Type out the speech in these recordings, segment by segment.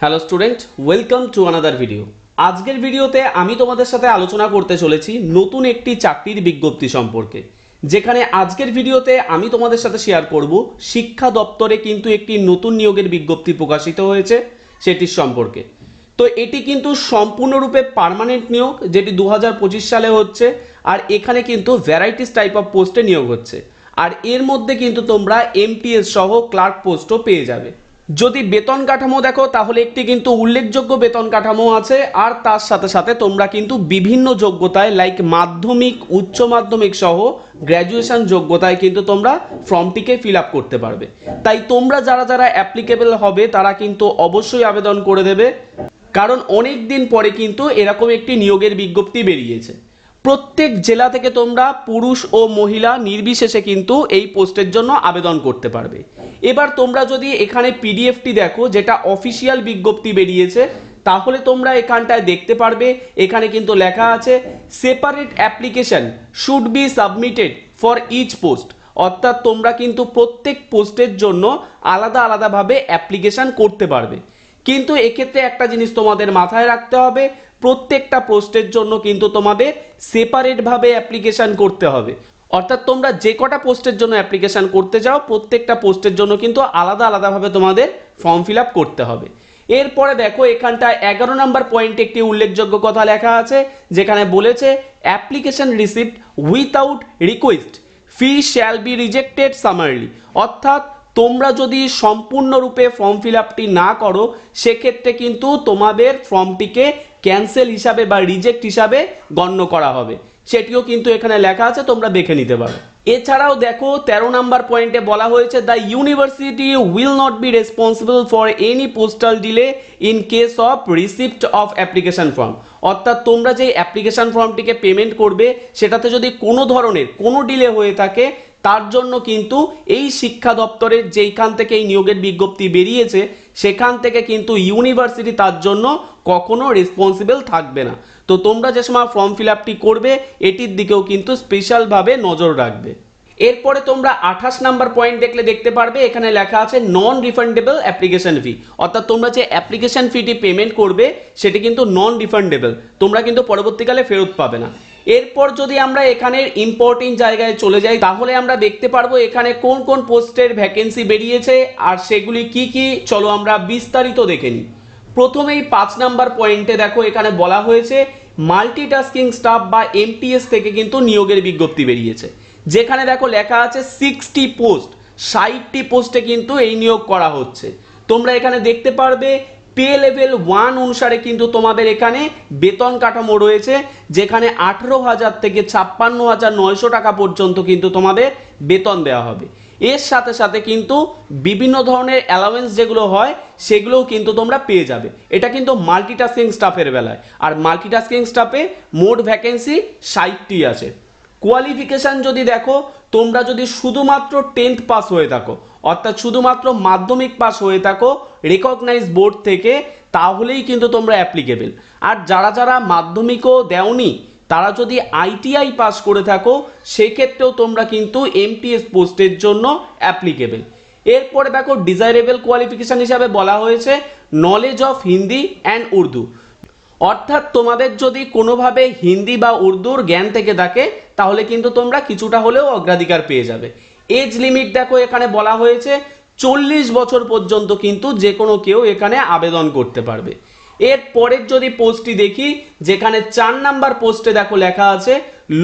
Hello student welcome to another video আজকের ভিডিওতে আমি তোমাদের সাথে আলোচনা করতে চলেছি নতুন একটি চাকরির বিজ্ঞপ্তি সম্পর্কে, যেখানে আজকের ভিডিওতে আমি তোমাদের সাথে শেয়ার করব শিক্ষা দপ্তরে কিন্তু একটি নতুন নিয়োগের বিজ্ঞপ্তি প্রকাশিত হয়েছে সেটির সম্পর্কে। তো এটি কিন্তু সম্পূর্ণরূপে পার্মানেন্ট নিয়োগ, যেটি দু হাজার পঁচিশ সালে হচ্ছে, আর এখানে কিন্তু ভ্যারাইটিস টাইপ অফ পোস্টে নিয়োগ হচ্ছে। আর এর মধ্যে কিন্তু তোমরা এমটিএস সহ ক্লার্ক পোস্টও পেয়ে যাবে। যদি বেতন কাঠামো দেখো, তাহলে একটি কিন্তু উল্লেখযোগ্য বেতন কাঠামো আছে, আর তার সাথে সাথে তোমরা কিন্তু বিভিন্ন যোগ্যতায় লাইক মাধ্যমিক, উচ্চ মাধ্যমিক সহ গ্র্যাজুয়েশন যোগ্যতায় কিন্তু তোমরা ফর্মটিকে ফিল আপ করতে পারবে। তাই তোমরা যারা যারা অ্যাপ্লিকেবল হবে, তারা কিন্তু অবশ্যই আবেদন করে দেবে। কারণ অনেক দিন পরে কিন্তু এরকম একটি নিয়োগের বিজ্ঞপ্তি বেরিয়েছে। প্রত্যেক জেলা থেকে তোমরা পুরুষ ও মহিলা নির্বিশেষে কিন্তু এই পোস্টের জন্য আবেদন করতে পারবে। এবার তোমরা যদি এখানে পিডিএফটি দেখো, যেটা অফিসিয়াল বিজ্ঞপ্তি বেরিয়েছে, তাহলে তোমরা এখানটায় দেখতে পারবে, এখানে কিন্তু লেখা আছে separate application should be submitted for each post অর্থাৎ তোমরা কিন্তু প্রত্যেক পোস্টের জন্য আলাদা আলাদাভাবে অ্যাপ্লিকেশন করতে পারবে। কিন্তু এক্ষেত্রে একটা জিনিস তোমাদের মাথায় রাখতে হবে, প্রত্যেকটা পোস্টের জন্য কিন্তু তোমাদের সেপারেটভাবে অ্যাপ্লিকেশন করতে হবে। অর্থাৎ তোমরা যে কটা পোস্টের জন্য অ্যাপ্লিকেশন করতে যাও, প্রত্যেকটা পোস্টের জন্য কিন্তু আলাদা আলাদাভাবে তোমাদের ফর্ম ফিল করতে হবে। এরপরে দেখো এখানটা এগারো নম্বর পয়েন্টে একটি উল্লেখযোগ্য কথা লেখা আছে, যেখানে বলেছে application receipt without request fee shall be rejected summarily অর্থাৎ তোমরা যদি সম্পূর্ণরূপে ফর্ম ফিল আপটি না করো, সেক্ষেত্রে কিন্তু তোমাদের ফর্মটিকে ক্যান্সেল হিসাবে বা রিজেক্ট হিসাবে গণ্য করা হবে। সেটিও কিন্তু এখানে লেখা আছে, তোমরা দেখে নিতে পারো। এছাড়াও দেখো, তেরো নাম্বার পয়েন্টে বলা হয়েছে the university will not be responsible for any postal delay in case of receipt of application form অর্থাৎ তোমরা যে অ্যাপ্লিকেশন ফর্মটিকে পেমেন্ট করবে, সেটাতে যদি কোনো ধরনের কোনো ডিলে হয়ে থাকে তার জন্য কিন্তু এই শিক্ষা দপ্তরের যেইখান থেকে এই নিয়োগের বিজ্ঞপ্তি বেরিয়েছে, সেখান থেকে কিন্তু ইউনিভার্সিটি তার জন্য কখনো রেসপন্সিবল থাকবে না। তো তোমরা যে সময় ফর্ম ফিল আপটি করবে, এটির দিকেও কিন্তু স্পেশালভাবে নজর রাখবে। এরপরে তোমরা আঠাশ নাম্বার পয়েন্ট দেখলে দেখতে পারবে, এখানে লেখা আছে নন রিফান্ডেবল অ্যাপ্লিকেশন ফি অর্থাৎ তোমরা যে অ্যাপ্লিকেশন ফিটি পেমেন্ট করবে, সেটি কিন্তু নন রিফান্ডেবল তোমরা কিন্তু পরবর্তীকালে ফেরত পাবে না। এরপর যদি আমরা এখানের ইম্পর্টেন্ট জায়গায় চলে যাই, তাহলে আমরা দেখতে পারব এখানে কোন কোন পোস্টের ভ্যাকেন্সি বেরিয়েছে আর সেগুলি কি কি। চলো আমরা বিস্তারিত দেখে নিই। প্রথমেই পাঁচ নাম্বার পয়েন্টে দেখো, এখানে বলা হয়েছে মাল্টিটাস্কিং স্টাফ বা এমটিএস থেকে কিন্তু নিয়োগের বিজ্ঞপ্তি বেরিয়েছে। যেখানে দেখো লেখা আছে সিক্সটি পোস্ট ষাটটি পোস্টে কিন্তু এই নিয়োগ করা হচ্ছে। তোমরা এখানে দেখতে পারবে পে লেভেল ওয়ান অনুসারে কিন্তু তোমাদের এখানে বেতন কাঠামো রয়েছে, যেখানে আঠেরো হাজার থেকে ছাপ্পান্ন হাজার নয়শো টাকা পর্যন্ত কিন্তু তোমাদের বেতন দেওয়া হবে। এর সাথে সাথে কিন্তু বিভিন্ন ধরনের অ্যালাওয়েন্স যেগুলো হয়, সেগুলোও কিন্তু তোমরা পেয়ে যাবে। এটা কিন্তু মাল্টিটাস্কিং স্টাফের বেলায়। আর মাল্টিটাস্কিং স্টাফে মোট ভ্যাকেন্সি ষাটটি আছে। কোয়ালিফিকেশান যদি দেখো, তোমরা যদি শুধুমাত্র টেন্থ পাস হয়ে থাকো, অর্থাৎ শুধুমাত্র মাধ্যমিক পাস হয়ে থাকো রেকগনাইজ বোর্ড থেকে, তাহলেই কিন্তু তোমরা অ্যাপ্লিকেবেল আর যারা যারা মাধ্যমিকও দেওনি, তারা যদি আইটিআই পাস করে থাকো, সেক্ষেত্রেও তোমরা কিন্তু এমটিএস পোস্টের জন্য অ্যাপ্লিকেবেল এরপরে দেখো ডিজাইরেবল কোয়ালিফিকেশান হিসাবে বলা হয়েছে knowledge of Hindi and Urdu অর্থাৎ তোমাদের যদি কোনোভাবে হিন্দি বা উর্দুর জ্ঞান থেকে থাকে, তাহলে কিন্তু তোমরা কিছুটা হলেও অগ্রাধিকার পেয়ে যাবে। এজ লিমিট দেখো, এখানে বলা হয়েছে, চল্লিশ বছর পর্যন্ত কিন্তু যে কোনো কেউ এখানে আবেদন করতে পারবে। এর পরের যদি পোস্টটি দেখি, যেখানে চার নাম্বার পোস্টে দেখো লেখা আছে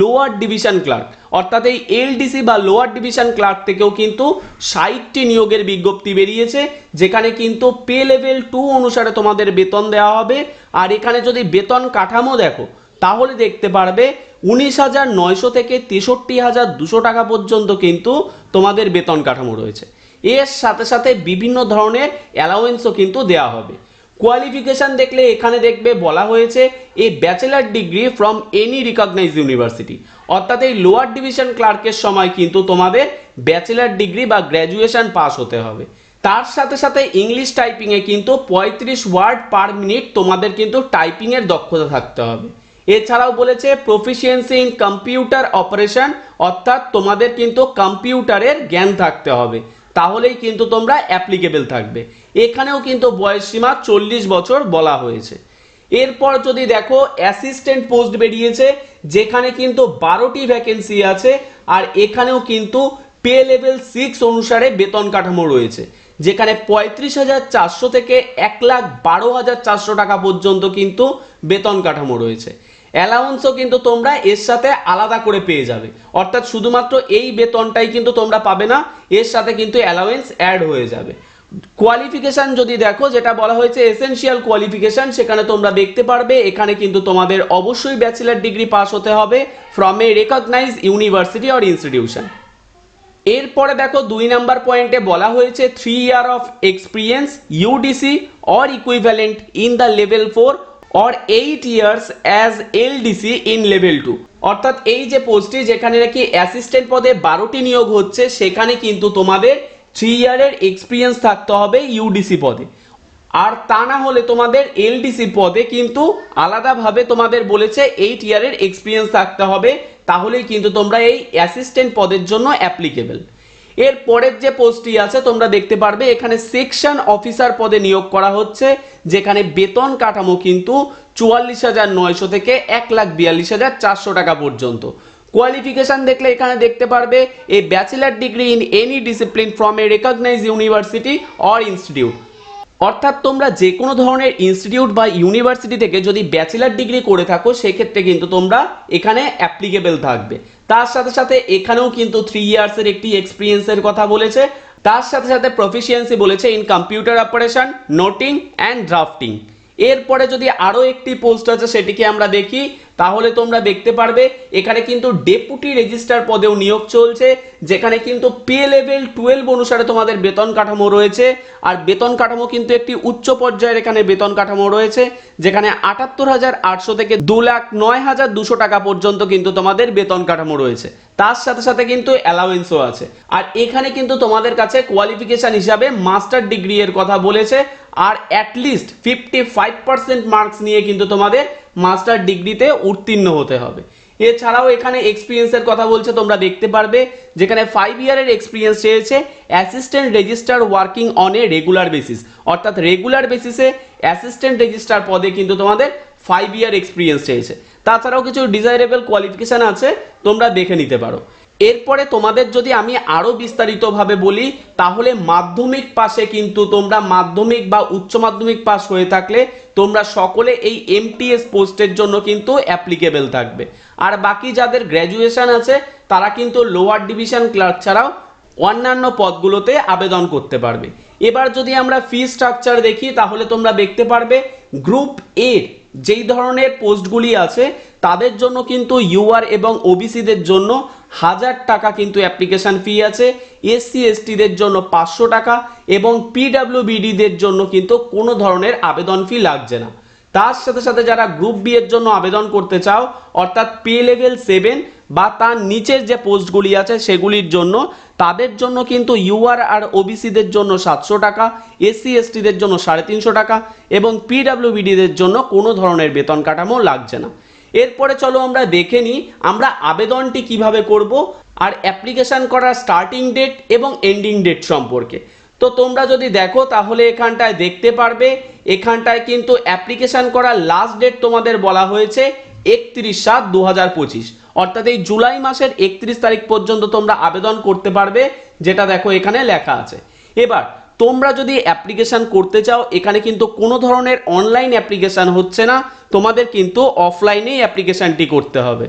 লোয়ার ডিভিশন ক্লার্ক অর্থাৎ এই এলডিসি বা লোয়ার ডিভিশন ক্লার্ক থেকেও কিন্তু ষাটটি নিয়োগের বিজ্ঞপ্তি বেরিয়েছে, যেখানে কিন্তু পে লেভেল টু অনুসারে তোমাদের বেতন দেওয়া হবে। আর এখানে যদি বেতন কাঠামো দেখো, তাহলে দেখতে পারবে উনিশ হাজার নয়শো থেকে তেষট্টি হাজার দুশো টাকা পর্যন্ত কিন্তু তোমাদের বেতন কাঠামো রয়েছে। এর সাথে সাথে বিভিন্ন ধরনের অ্যালাউয়েন্সও কিন্তু দেওয়া হবে। কোয়ালিফিকেশান দেখলে এখানে দেখবে বলা হয়েছে a bachelor degree from any recognise university অর্থাৎ এই লোয়ার ডিভিশন ক্লার্কের সময় কিন্তু তোমাদের ব্যাচেলার ডিগ্রি বা গ্র্যাজুয়েশন পাস হতে হবে। তার সাথে সাথে ইংলিশ টাইপিংয়ে কিন্তু পঁয়ত্রিশ ওয়ার্ড পার মিনিট তোমাদের কিন্তু টাইপিংয়ের দক্ষতা থাকতে হবে। এছাড়াও বলেছে প্রফিসিয়েন্সি ইন কম্পিউটার অপারেশন অর্থাৎ তোমাদের কিন্তু কম্পিউটারের জ্ঞান থাকতে হবে। তাহলেই কিন্তু তোমরা অ্যাপ্লিকেবল থাকবে। এখানেও কিন্তু বয়স সীমা চল্লিশ বছর বলা হয়েছে। এরপর যদি দেখো অ্যাসিস্ট্যান্ট পোস্ট বেরিয়েছে, যেখানে কিন্তু বারোটি ভ্যাকেন্সি আছে, আর এখানেও কিন্তু পে লেভেল সিক্স অনুসারে বেতন কাঠামো রয়েছে। যেখানে পঁয়ত্রিশ হাজার চারশো থেকে এক লাখ বারো হাজার চারশো টাকা পর্যন্ত কিন্তু বেতন কাঠামো রয়েছে। অ্যালাউন্সও কিন্তু তোমরা এর সাথে আলাদা করে পেয়ে যাবে। অর্থাৎ শুধুমাত্র এই বেতনটাই কিন্তু তোমরা পাবে না, এর সাথে কিন্তু অ্যালাউন্স অ্যাড হয়ে যাবে। কোয়ালিফিকেশন যদি দেখো, যেটা বলা হয়েছে এসেনশিয়াল কোয়ালিফিকেশন সেখানে তোমরা দেখতে পারবে, এখানে কিন্তু তোমাদের অবশ্যই ব্যাচেলার ডিগ্রি পাস হতে হবে from a recognise university or institution এরপরে দেখো, দুই নাম্বার পয়েন্টে বলা হয়েছে three year of experience UDC or equivalent in the level four or eight years as LDC in level two অর্থাৎ এই যে পোস্টটি যেখানে নাকি অ্যাসিস্ট্যান্ট পদে বারোটি নিয়োগ হচ্ছে, সেখানে কিন্তু তোমাদের থ্রি ইয়ারের এক্সপিরিয়েন্স থাকতে হবে ইউডিসি পদে। আর তা না হলে তোমাদের এলডিসি পদে কিন্তু আলাদাভাবে তোমাদের বলেছে এইট ইয়ারের এক্সপিরিয়েন্স থাকতে হবে, তাহলেই কিন্তু তোমরা এই অ্যাসিস্ট্যান্ট পদের জন্য অ্যাপ্লিকেবল এর পরের যে পোস্টটি আছে, তোমরা দেখতে পারবে, এখানে সেকশন অফিসার পদে নিয়োগ করা হচ্ছে, যেখানে বেতন কাঠামো কিন্তু চুয়াল্লিশ হাজার নয়শো থেকে এক লাখ বিয়াল্লিশ হাজার চারশো টাকা পর্যন্ত। কোয়ালিফিকেশন দেখলে এখানে দেখতে পারবে a bachelor degree in any discipline from a recognise university or institute অর্থাৎ তোমরা যে কোনো ধরনের ইনস্টিটিউট বা ইউনিভার্সিটি থেকে যদি ব্যাচেলার ডিগ্রি করে থাকো, সেক্ষেত্রে কিন্তু তোমরা এখানে অ্যাপ্লিকেবল থাকবে। তার সাথে সাথে এখানেও কিন্তু থ্রি ইয়ার্সের একটি এক্সপিরিয়েন্সের কথা বলেছে। তার সাথে সাথে প্রফিসিয়েন্সি বলেছে in computer operation noting and drafting এরপরে যদি আরও একটি পোস্ট আছে, সেটিকে আমরা দেখি। তাহলে তোমরা দেখতে পারবে, এখানে কিন্তু ডেপুটি রেজিস্টার পদেও নিয়োগ চলছে, যেখানে কিন্তু পে লেভেল টুয়েলভ অনুসারে তোমাদের বেতন কাঠামো রয়েছে, আর বেতন কাঠামো কিন্তু একটি উচ্চ পর্যায়ের এখানে বেতন কাঠামো রয়েছে, যেখানে আটাত্তর হাজার আটশো থেকে দু লাখ নয় হাজার দুশো টাকা পর্যন্ত কিন্তু তোমাদের বেতন কাঠামো রয়েছে। তার সাথে সাথে কিন্তু অ্যালাউয়েন্সও আছে। আর এখানে কিন্তু তোমাদের কাছে কোয়ালিফিকেশন হিসাবে মাস্টার ডিগ্রি এর কথা বলেছে, আর at least fifty five percent marks নিয়ে কিন্তু তোমাদের মাস্টার ডিগ্রিতে উত্তীর্ণ হতে হবে। এছাড়াও এখানে এক্সপিরিয়েন্সের কথা বলছে, তোমরা দেখতে পারবে। যেখানে ফাইভ ইয়ারের এক্সপিরিয়েন্স চেয়েছে assistant register working on a regular basis অর্থাৎ রেগুলার বেসিসে অ্যাসিস্ট্যান্ট রেজিস্টার পদে কিন্তু তোমাদের ফাইভ ইয়ার এক্সপিরিয়েন্স চেয়েছে তাছাড়াও কিছু ডিজাইরেবল কোয়ালিফিকেশান আছে, তোমরা দেখে নিতে পারো। এরপরে তোমাদের যদি আমি আরও বিস্তারিতভাবে বলি, তাহলে মাধ্যমিক পাশে কিন্তু তোমরা মাধ্যমিক বা উচ্চ মাধ্যমিক পাস হয়ে থাকলে তোমরা সকলে এই এমটিএস পোস্টের জন্য কিন্তু অ্যাপ্লিকেবল থাকবে। আর বাকি যাদের গ্র্যাজুয়েশন আছে, তারা কিন্তু লোয়ার ডিভিশন ক্লার্ক ছাড়াও অন্যান্য পদগুলোতে আবেদন করতে পারবে। এবার যদি আমরা ফি স্ট্রাকচার দেখি, তাহলে তোমরা দেখতে পারবে গ্রুপ এ যেই ধরনের পোস্টগুলি আছে, তাদের জন্য কিন্তু ইউআর এবং ওবিসিদের জন্য হাজার টাকা কিন্তু অ্যাপ্লিকেশন ফি আছে এসসি এসটিদের জন্য পাঁচশো টাকা এবং পিডাব্লিউবিডিদের জন্য কিন্তু কোনো ধরনের আবেদন ফি লাগছে না। তার সাথে সাথে যারা গ্রুপ বি এর জন্য আবেদন করতে চাও, অর্থাৎ পে লেভেল সেভেন বা তার নিচের যে পোস্টগুলি আছে সেগুলির জন্য, তাদের জন্য কিন্তু ইউআর আর ওবিসিদের জন্য সাতশো টাকা এসসি এসটিদের জন্য সাড়ে তিনশো টাকা এবং পিডাব্লিউবিডিদের জন্য কোনো ধরনের বেতন কাঠামো লাগছে না। এরপরে চলো আমরা দেখে নিই আমরা আবেদনটি কীভাবে করব আর অ্যাপ্লিকেশন করার স্টার্টিং ডেট এবং এন্ডিং ডেট সম্পর্কে। তো তোমরা যদি দেখো তাহলে এখানটায় দেখতে পারবে, এখানটায় কিন্তু অ্যাপ্লিকেশন করার লাস্ট ডেট তোমাদের বলা হয়েছে একত্রিশ সাত দু হাজার পঁচিশ। অর্থাৎ এই জুলাই মাসের একত্রিশ তারিখ পর্যন্ত তোমরা আবেদন করতে পারবে, যেটা দেখো এখানে লেখা আছে। এবার তোমরা যদি অ্যাপ্লিকেশন করতে চাও, এখানে কিন্তু কোনো ধরনের অনলাইন অ্যাপ্লিকেশন হচ্ছে না। তোমাদের কিন্তু অফলাইনেই অ্যাপ্লিকেশনটি করতে হবে।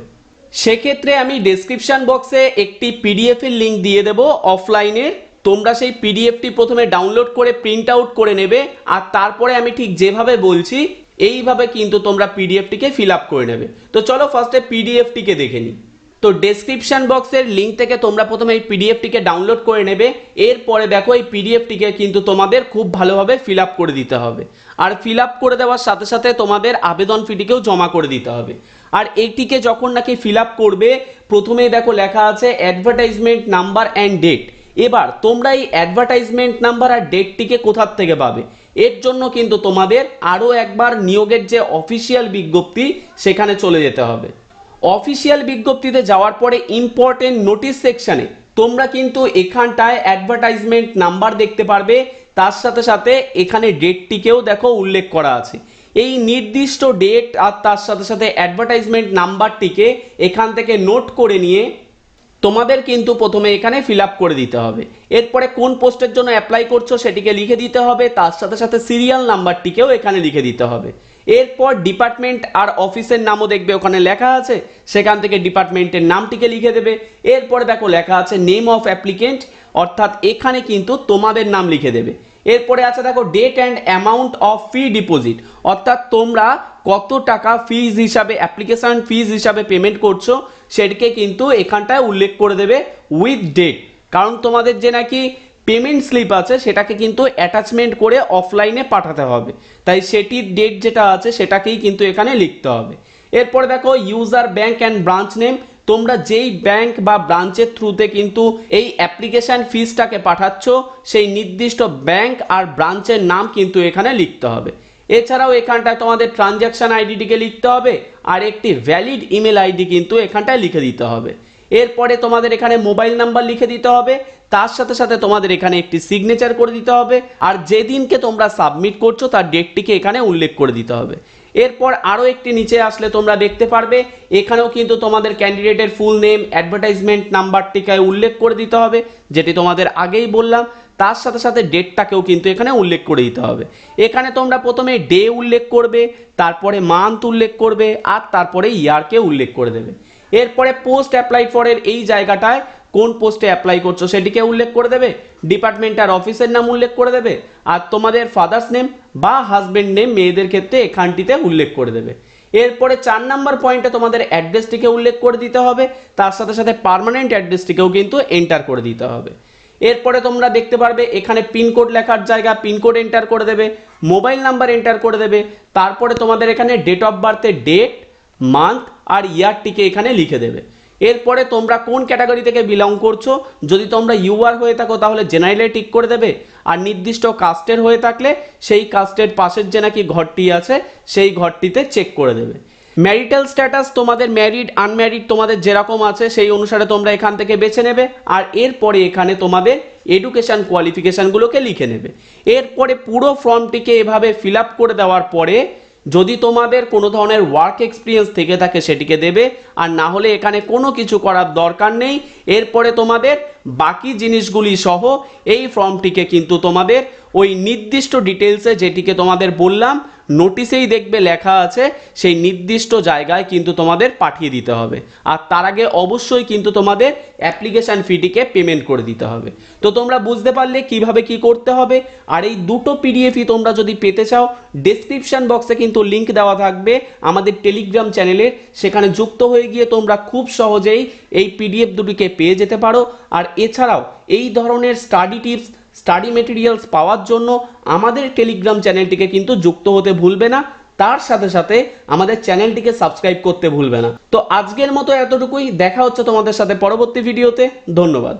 সেক্ষেত্রে আমি ডেসক্রিপশন বক্সে একটি পিডিএফের লিঙ্ক দিয়ে দেবো অফলাইনের তোমরা সেই পিডিএফটি প্রথমে ডাউনলোড করে প্রিন্ট আউট করে নেবে। আর তারপরে আমি ঠিক যেভাবে বলছি, এইভাবে কিন্তু তোমরা পিডিএফটিকে ফিল আপ করে নেবে। তো চলো ফার্স্টে পিডিএফটিকে দেখে নিই। তো ডেসক্রিপশন বক্সের লিঙ্ক থেকে তোমরা প্রথমে এই পিডিএফটিকে ডাউনলোড করে নেবে। এরপরে দেখো এই পিডিএফটিকে কিন্তু তোমাদের খুব ভালোভাবে ফিল আপ করে দিতে হবে। আর ফিল আপ করে দেওয়ার সাথে সাথে তোমাদের আবেদন ফিটিকেও জমা করে দিতে হবে। আর এইটিকে যখন নাকি ফিল আপ করবে, প্রথমেই দেখো লেখা আছে অ্যাডভার্টাইজমেন্ট নাম্বার অ্যান্ড ডেট এবার তোমরা এই অ্যাডভার্টাইজমেন্ট নাম্বার আর ডেটটিকে কোথার থেকে পাবে? এর জন্য কিন্তু তোমাদের আরও একবার নিয়োগের যে অফিসিয়াল বিজ্ঞপ্তি, সেখানে চলে যেতে হবে। অফিসিয়াল বিজ্ঞপ্তিতে যাওয়ার পরে ইম্পর্টেন্ট নোটিশ সেকশনে তোমরা কিন্তু এখানটায় অ্যাডভার্টাইজমেন্ট নাম্বার দেখতে পারবে। তার সাথে সাথে এখানে ডেটটিকেও দেখো উল্লেখ করা আছে। এই নির্দিষ্ট ডেট আর তার সাথে সাথে অ্যাডভার্টাইজমেন্ট নাম্বারটিকে এখান থেকে নোট করে নিয়ে তোমাদের কিন্তু প্রথমে এখানে ফিল করে দিতে হবে। এরপরে কোন পোস্টের জন্য অ্যাপ্লাই করছ সেটিকে লিখে দিতে হবে। তার সাথে সাথে সিরিয়াল নাম্বারটিকেও এখানে লিখে দিতে হবে। এরপর ডিপার্টমেন্ট আর অফিসের নামও দেখবে, ওখানে লেখা আছে। সেখান থেকে ডিপার্টমেন্টের নামটিকে লিখে দেবে। এরপরে দেখো, লেখা আছে নেম অফ অ্যাপ্লিকেন্ট অর্থাৎ এখানে কিন্তু তোমাদের নাম লিখে দেবে। এরপরে আছে দেখো date and amount of fee deposit অর্থাৎ তোমরা কত টাকা ফিজ হিসাবে অ্যাপ্লিকেশন ফিজ হিসাবে পেমেন্ট করছ, সেটিকে কিন্তু এখানটায় উল্লেখ করে দেবে উইথ ডেট কারণ তোমাদের যে নাকি পেমেন্ট স্লিপ আছে, সেটাকে কিন্তু অ্যাটাচমেন্ট করে অফলাইনে পাঠাতে হবে। তাই সেটির ডেট যেটা আছে, সেটাকেই কিন্তু এখানে লিখতে হবে। এরপরে দেখো user bank and branch name তোমরা যেই ব্যাংক বা ব্রাঞ্চের থ্রুতে কিন্তু এই অ্যাপ্লিকেশন ফিসটাকে পাঠাচ্ছ, সেই নির্দিষ্ট ব্যাংক আর ব্রাঞ্চের নাম কিন্তু এখানে লিখতে হবে। এছাড়াও এখানটায় তোমাদের ট্রানজ্যাকশন আইডিটিকে লিখতে হবে, আর একটি ভ্যালিড ইমেল আইডি কিন্তু এখানটায় লিখে দিতে হবে। এরপরে তোমাদের এখানে মোবাইল নাম্বার লিখে দিতে হবে, তার সাথে সাথে তোমাদের এখানে একটি সিগনেচার করে দিতে হবে, আর যেদিনকে তোমরা সাবমিট করছ তার ডেটটিকে এখানে উল্লেখ করে দিতে হবে। এরপর আরও একটি নিচে আসলে তোমরা দেখতে পারবে, এখানেও কিন্তু তোমাদের ক্যান্ডিডেটের ফুল নেম অ্যাডভার্টাইজমেন্ট নাম্বারটিকে উল্লেখ করে দিতে হবে, যেটি তোমাদের আগেই বললাম, তার সাথে সাথে ডেটটাকেও কিন্তু এখানে উল্লেখ করে দিতে হবে। এখানে তোমরা প্রথমে ডে উল্লেখ করবে, তারপরে মান্থ উল্লেখ করবে, আর তারপরে ইয়ারকে উল্লেখ করে দেবে। এরপরে পোস্ট অ্যাপ্লাই ফরের এই জায়গাটায় কোন পোস্টে অ্যাপ্লাই করছ সেটিকে উল্লেখ করে দেবে ডিপার্টমেন্ট আর অফিসের নাম উল্লেখ করে দেবে, আর তোমাদের ফাদার্স নেম বা হাজবেন্ড নেম মেয়েদের ক্ষেত্রে এখানটিতে উল্লেখ করে দেবে। এরপরে চার নাম্বার পয়েন্টে তোমাদের অ্যাড্রেসটিকে উল্লেখ করে দিতে হবে, তার সাথে সাথে পার্মানেন্ট অ্যাড্রেসটিকেও কিন্তু এন্টার করে দিতে হবে। এরপরে তোমরা দেখতে পারবে এখানে পিনকোড লেখার জায়গা পিনকোড এন্টার করে দেবে মোবাইল নাম্বার এন্টার করে দেবে, তারপরে তোমাদের এখানে ডেট অফ বার্থের ডেট মান্থ আর ইয়ারটিকে এখানে লিখে দেবে। এরপরে তোমরা কোন ক্যাটাগরি থেকে বিলং করছ, যদি তোমরা ইউআর হয়ে থাকো তাহলে জেনারেলে টিক করে দেবে, আর নির্দিষ্ট কাস্টের হয়ে থাকলে সেই কাস্টের পাশের যে নাকি ঘরটি আছে, সেই ঘরটিতে চেক করে দেবে। ম্যারিটাল স্ট্যাটাস তোমাদের ম্যারিড আনম্যারিড তোমাদের যেরকম আছে, সেই অনুসারে তোমরা এখান থেকে বেছে নেবে, আর এরপরে এখানে তোমাদের এডুকেশান কোয়ালিফিকেশানগুলোকে লিখে নেবে। এরপরে পুরো ফর্মটিকে এভাবে ফিল আপ করে দেওয়ার পরে যদি তোমাদের কোনো ধরনের ওয়ার্ক এক্সপিরিয়েন্স থেকে থাকে সেটিকে দেবে, আর না হলে এখানে কোনো কিছু করার দরকার নেই। এরপরে তোমাদের বাকি জিনিসগুলি সহ এই ফর্মটিকে কিন্তু তোমাদের ওই নির্দিষ্ট ডিটেলসে যেটিকে তোমাদের বললাম নোটিশেই দেখবে লেখা আছে, সেই নির্দিষ্ট জায়গায় কিন্তু তোমাদের পাঠিয়ে দিতে হবে। আর তার আগে অবশ্যই কিন্তু তোমাদের অ্যাপ্লিকেশান ফিটিকে পেমেন্ট করে দিতে হবে। তো তোমরা বুঝতে পারলে কীভাবে কি করতে হবে? আর এই দুটো পিডিএফই তোমরা যদি পেতে চাও ডেসক্রিপশন বক্সে কিন্তু লিঙ্ক দেওয়া থাকবে আমাদের টেলিগ্রাম চ্যানেলের সেখানে যুক্ত হয়ে গিয়ে তোমরা খুব সহজেই এই পিডিএফ দুটিকে পেয়ে যেতে পারো। আর এছাড়াও এই ধরনের স্টাডি টিপস স্টাডি মেটেরিয়ালস পাওয়ার জন্য আমাদের টেলিগ্রাম চ্যানেলটিকে কিন্তু যুক্ত হতে ভুলবে না। তার সাথে সাথে আমাদের চ্যানেলটিকে সাবস্ক্রাইব করতে ভুলবে না। তো আজকের মতো এতটুকুই। দেখা হচ্ছে তোমাদের সাথে পরবর্তী ভিডিওতে ধন্যবাদ।